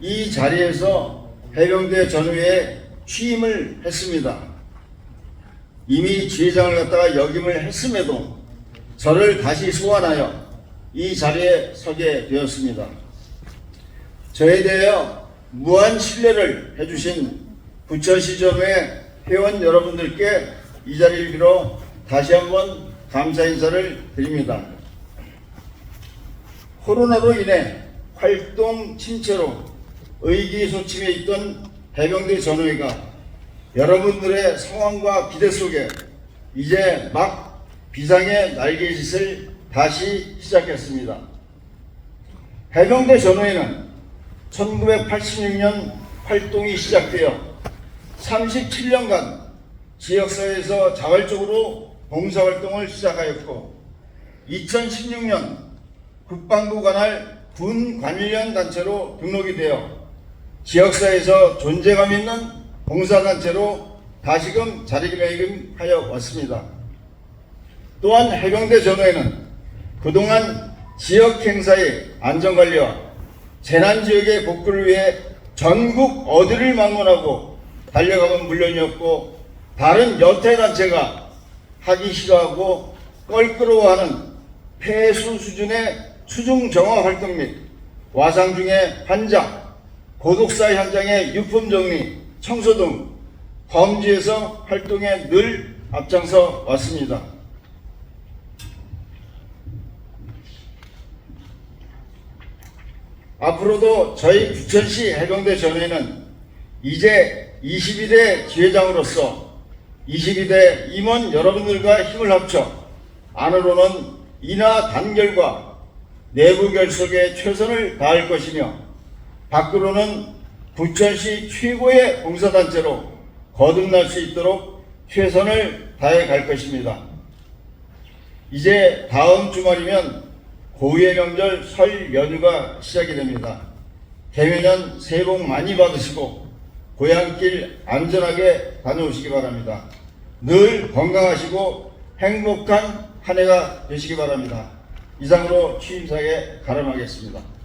이 자리에서 해병대 전후에 취임을 했습니다. 이미 지회장을 갖다가 역임을 했음에도 저를 다시 소환하여 이 자리에 서게 되었습니다. 저에 대하여 무한 신뢰를 해주신 부천시 전후의 회원 여러분들께 이 자리를 빌어 다시 한번 감사 인사를 드립니다. 코로나로 인해 활동 침체로 의기소침해 있던 해병대 전후회가 여러분들의 상황과 기대 속에 이제 막 비상의 날개짓을 다시 시작했습니다. 해병대 전후회는 1986년 활동이 시작되어 37년간 지역사회에서 자발적으로 봉사활동을 시작하였고 2016년 국방부 관할 군 관련 단체로 등록이 되어 지역사회에서 존재감 있는 봉사단체로 다시금 자리매김하여 왔습니다. 또한 해병대 전후에는 그동안 지역 행사의 안전관리와 재난지역의 복구를 위해 전국 어디를 방문하고 달려가면 물론이었고 다른 여태 단체가 하기 싫어하고 껄끄러워하는 폐수 수준의 수중 정화 활동 및 와상 중의 환자, 고독사 현장의 유품 정리, 청소 등 범지에서 활동에 늘 앞장서 왔습니다. 앞으로도 저희 부천시 해병대 전회는 이제 22대 지회장으로서 22대 임원 여러분들과 힘을 합쳐 안으로는 인하 단결과 내부 결속에 최선을 다할 것이며 밖으로는 부천시 최고의 봉사단체로 거듭날 수 있도록 최선을 다해 갈 것입니다. 이제 다음 주말이면 고유의 명절 설 연휴가 시작이 됩니다. 개묘년 새해 복 많이 받으시고 고향길 안전하게 다녀오시기 바랍니다. 늘 건강하시고 행복한 한 해가 되시기 바랍니다. 이상으로 취임사에 가름하겠습니다.